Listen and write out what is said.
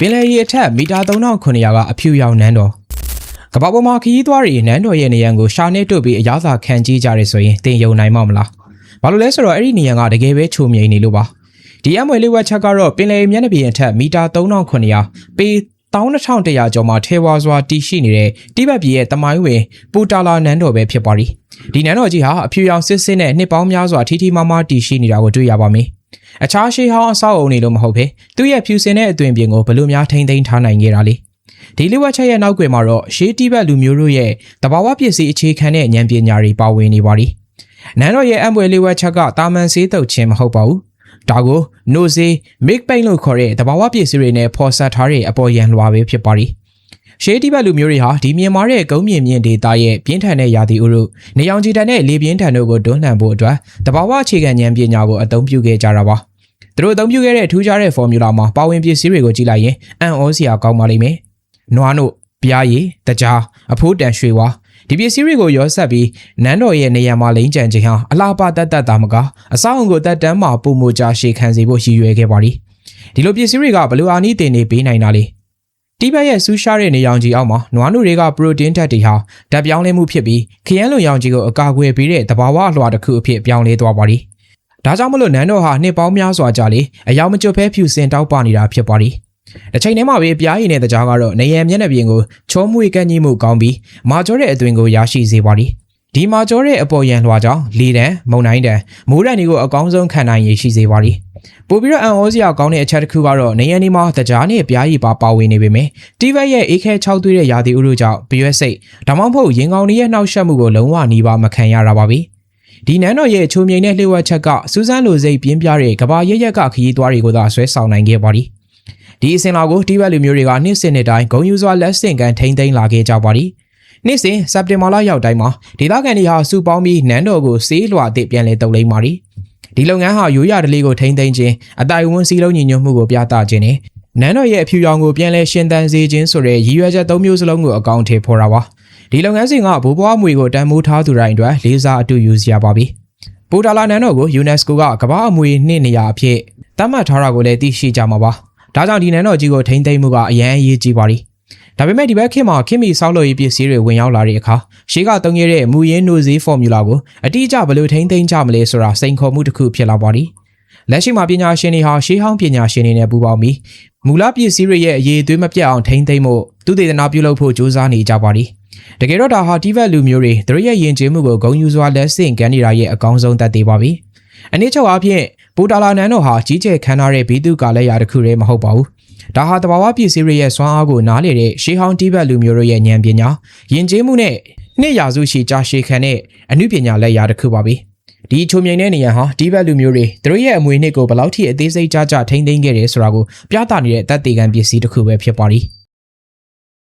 ပင်လယ်ရေအထက်မီတာ3900ကအဖြူရောင်နန်းတော်ကမ္ဘာပေါ်မှာခရီးသွားတွေနန်းတော်ရဲ့နေရန်ကိုရှာနေတုတ်ပြီးအရားသာခံကြည့်ကြရဲဆိုရင်တင်ယုံနိုင်မှာမလားဘာလို့လဲဆိုတော့အဲ့ဒီနေရန်ကတကယ်ပဲချုံမြိန်နေလို့ပါဒီအမွေလေးဝက်ချက်ကတော့ပင်လယ်မျက်နှာပြင်အထက်မီတာ3900ပေ12100ကျော်မှာထဲဝါစွာတည်ရှိနေတဲ့တိဘက်ပြည်ရဲ့တမိုင်းဝင်ပူတာလာနန်းတော်ပဲဖြစ်ပါရီဒီနန်းတော်ကြီးဟာအဖြူရောင်စစ်စစ်နဲ့နှစ်ပေါင်းများစွာထီထီမားမားတည်ရှိနေတာကိုတွေ့ရပါမယ် အခြားရှေးဟောင်းအဆောက်အုံတွေလို့မဟုတ်ဘဲသူ့ရဲ့ဖြူစင်တဲ့အသွင်ပြင်ကိုဘယ်လိုများထိမ့်သိမ်းထားနိုင်ခဲ့တာလဲဒီလေးဝက်ချက်ရဲ့နောက်ွယ်မှာတော့ရှေးတိဘက်လူမျိုးတို့ရဲ့တဘာဝပစ္စည်းအခြေခံတဲ့ဉာဏ်ပညာတွေပါဝင်နေပါရီနန်းတော်ရဲ့အံပွဲလေးဝက်ချက်ကတာမန်ဆေးတုပ်ခြင်းမဟုတ်ပါဘူးဒါကို no say make paint လို့ခေါ်တဲ့တဘာဝပစ္စည်းတွေနဲ့ဖော်ဆက်ထားတဲ့အပေါ်ယံလွှာပဲဖြစ်ပါရီ ရှေးတိဘက်လူမျိုးတွေဟာဒီမြင်မာတဲ့ကုန်းမြင့်မြင့်ဒေသရဲ့ပြင်းထန်တဲ့ရာသီဥတုနေအောင်ခြည်တန်တဲ့လေပြင်းထန်တို့ကိုတွန်းလှန်ဖို့အတွက်တဘာဝအခြေခံဉာဏ်ပညာကိုအသုံးပြုခဲ့ကြတာပါသူတို့အသုံးပြုခဲ့တဲ့ထူးခြားတဲ့ formula မှာပါဝင်ပစ္စည်းတွေကိုကြည့်လိုက်ရင်အံ့ဩစရာကောင်းပါလိမ့်မယ်နွားနို့ပြားရည်တကြားအဖိုးတန်ရွှေဝါဒီပစ္စည်းတွေကိုရောဆက်ပြီးနန်းတော်ရဲ့နေရာမှာလိမ့်ကြံခြင်းဟာအလားပါတတ်တတ်တာမကအဆောက်အုံကိုတက်တန်းမှာပုံမကြရှေခံစေဖို့ရည်ရွယ်ခဲ့ပါသည်ဒီလိုပစ္စည်းတွေကဘလို့အာနိတင်နေပေးနိုင်တာလဲ တိဘက်ရဲ့ဆူရှားတဲ့နေရောင်ခြည်အောက်မှာနွားနို့တွေကပရိုတင်းဓာတ်တွေဟာဓာတ်ပြောင်းလဲမှုဖြစ်ပြီးခရမ်းလွန်ရောင်ခြည်ကိုအကာအကွယ်ပေးတဲ့သဘာဝအလွှာတစ်ခုအဖြစ်ပြောင်းလဲသွားပါသည်ဒါကြောင့်မလို့နန်းတော်ဟာနှစ်ပေါင်းများစွာကြာလေအယောင်မကျွတ်ဖဲဖြူစင်တောက်ပနေတာဖြစ်ပါသည်တစ်ချိန်တည်းမှာပဲပြားရည်နဲ့တကြားကတော့နေရံမျက်နှာပြင်ကိုချောမွေကန့်ကြီးမှုကောင်းပြီးမာကျော်တဲ့အသွင်ကိုရရှိစေပါသည် ဒီမာကျော်တဲ့အပေါ်ယံလွှာကြောင့်လေတံမုန်တိုင်းတံမိုးရံတွေကိုအကောင်းဆုံးခံနိုင်ရရှိစေပါသည်ပို့ပြီးတော့အန်ဩစရာကောင်းတဲ့အချက်တစ်ခုကတော့နေရံဒီမှာတကြားနဲ့ပြားရည်ပါပါဝင်နေပေမယ့်တီဗက်ရဲ့အေးခဲ6သွေးတဲ့ရာသီဥတုကြောင့်ပြရွက်စိတ်ဒါမှမဟုတ်ရင်ကောင်းရဲ့နှောက်ယှက်မှုကိုလုံးဝနှီးပါမခံရတာပါပဲဒီနန်းတော်ရဲ့ချုံမြိန်တဲ့လှည့်ဝက်ချက်ကစူးစမ်းလိုစိတ်ပြင်းပြတဲ့ကဘာရရက်ကခရီးသွားတွေကိုသာဆွဲဆောင်နိုင်ခဲ့ပါသည်ဒီအစင်လာကိုတီဘက်လူမျိုးတွေကနှစ်စဉ်နှစ်တိုင်းဂုံယူစွာလက်ဆင့်ကန်ထိမ့်သိမ်းလာခဲ့ကြပါသည် နှစ်စဉ်စက်တင်ဘာလရောက်တိုင်းမှာဒေသခံတွေဟာစုပေါင်းပြီးနန်းတော်ကိုစေးလွှာအသစ်ပြန်လဲတုပ်လိမ့်ပါသည်ဒီလုပ်ငန်းဟာရိုးရာဓလေ့ကိုထိမ့်သိမ်းခြင်းအတိုင်ဝန်းစည်းလုံးညီညွတ်မှုကိုပြသခြင်းနဲ့နန်းတော်ရဲ့အဖြူရောင်ကိုပြန်လဲရှင်သန်စေခြင်းဆိုတဲ့ရည်ရွယ်ချက်၃မျိုးစလုံးကိုအကောင့်ထဲဖော်တာပါဒီလုပ်ငန်းစဉ်ကဘိုးဘွားမွေကိုတန်မိုးထားသူတိုင်းအတွက်လေးစားအတူယူစရာပါပဲပူတာလာနန်းတော်ကို UNESCO ကကမ္ဘာအမွေနှစ်နေရာအဖြစ်သတ်မှတ်ထားတာကိုလည်းသိရှိကြမှာပါဒါကြောင့်ဒီနန်းတော်ကြီးကိုထိမ့်သိမ်းမှုကအရန်အရေးကြီးပါလိ ဒါပေမဲ့ဒီဘက်ခေတ်မှာခင်မီဆောက်လုပ်ရေးပစ္စည်းတွေဝင်ရောက်လာတဲ့အခါရှေးကသုံးခဲ့တဲ့မူရင်းနိုဇီဖော်မြူလာကိုအတိအကျဘယ်လိုထိမ့်သိမ်းကြမလဲဆိုတာစိန်ခေါ်မှုတစ်ခုဖြစ်လာပါသည်လက်ရှိမှာပညာရှင်တွေဟာရှေးဟောင်းပညာရှင်တွေနဲ့ပူးပေါင်းပြီးမူလပစ္စည်းတွေရဲ့အရေးအသွေးမပြတ်အောင်ထိမ့်သိမ်းဖို့သူတေသနာပြုလုပ်ဖို့ကြိုးစားနေကြပါသည်တကယ်တော့ဒါဟာဒီဘက်လူမျိုးတွေသူတို့ရဲ့ယဉ်ကျေးမှုကိုဂုဏ်ယူစွာလက်ဆင့်ကမ်းနေတာရဲ့အကောင်းဆုံးသက်သေပါပဲအနည်းချုပ်အားဖြင့် ပူတာလာနန်းတော်ဟာကြီးကျယ်ခမ်းနားတဲ့ဘီသူကာလက်ရာတစ်ခုတည်းမဟုတ်ပါဘူးဒါဟာတဘာဝပစ္စည်းတွေရဲ့စွမ်းအားကိုနားလေတဲ့ရှေးဟောင်းတိဘက်လူမျိုးတို့ရဲ့ဉာဏ်ပညာယဉ်ကျေးမှုနဲ့နှစ်ရာစုရှိကြာရှည်ခံတဲ့အမှုပညာလက်ရာတစ်ခုပါပဲဒီချုံမြိန်တဲ့နေရာဟာဒီဘက်လူမျိုးတွေသူတို့ရဲ့အမွေနှစ်ကိုဘယ်လောက်ထိအသေးစိတ်ကြကြထိမ့်သိမ်းခဲ့တယ်ဆိုတာကိုပြသနေတဲ့တသက်သေခံပစ္စည်းတစ်ခုပဲဖြစ်ပါသည်